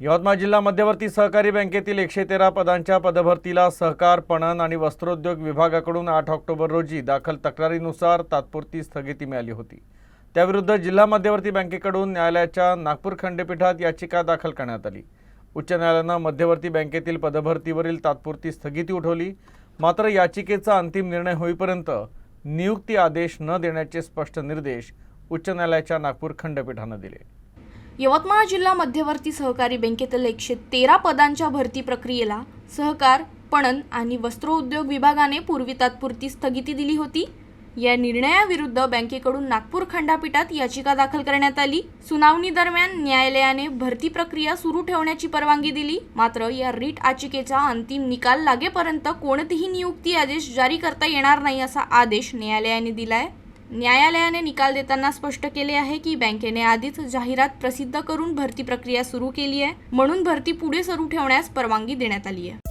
यवतमाळ जिल्हा मध्यवर्ती सहकारी बँकेतील एकशे तेरा पदांच्या पदभरतीला सहकार पणन आणि वस्त्रोद्योग विभागाकडून आठ ऑक्टोबर रोजी दाखल तक्रारीनुसार तात्पुरती स्थगिती मिळाली होती. त्याविरुद्ध जिल्हा मध्यवर्ती बँकेकडून न्यायालयाच्या नागपूर खंडपीठात याचिका दाखल करण्यात आली. उच्च न्यायालयानं मध्यवर्ती बँकेतील पदभरतीवरील तात्पुरती स्थगिती उठवली. मात्र याचिकेचा अंतिम निर्णय होईपर्यंत नियुक्ती आदेश न देण्याचे स्पष्ट निर्देश उच्च न्यायालयाच्या नागपूर खंडपीठानं दिले. यवतमाळ जिल्हा मध्यवर्ती सहकारी बँकेतील एकशे तेरा पदांच्या भरती प्रक्रियेला सहकार पणन आणि वस्त्रोद्योग विभागाने पूर्वी तात्पुरती स्थगिती दिली होती. या निर्णयाविरुद्ध बँकेकडून नागपूर खंडपीठात याचिका दाखल करण्यात आली. सुनावणी दरम्यान न्यायालयाने भरती प्रक्रिया सुरू ठेवण्याची परवानगी दिली. मात्र या रीट याचिकेचा अंतिम निकाल लागेपर्यंत कोणतीही नियुक्ती आदेश जारी करता येणार नाही असा आदेश न्यायालयाने दिलाय. न्यायालयाने निकाल देताना स्पष्ट केले आहे की बँकेने आधीच जाहिरात प्रसिद्ध करून भरती प्रक्रिया सुरू केली आहे म्हणून भरती पुढे सुरू ठेवण्यास परवानगी देण्यात आली आहे.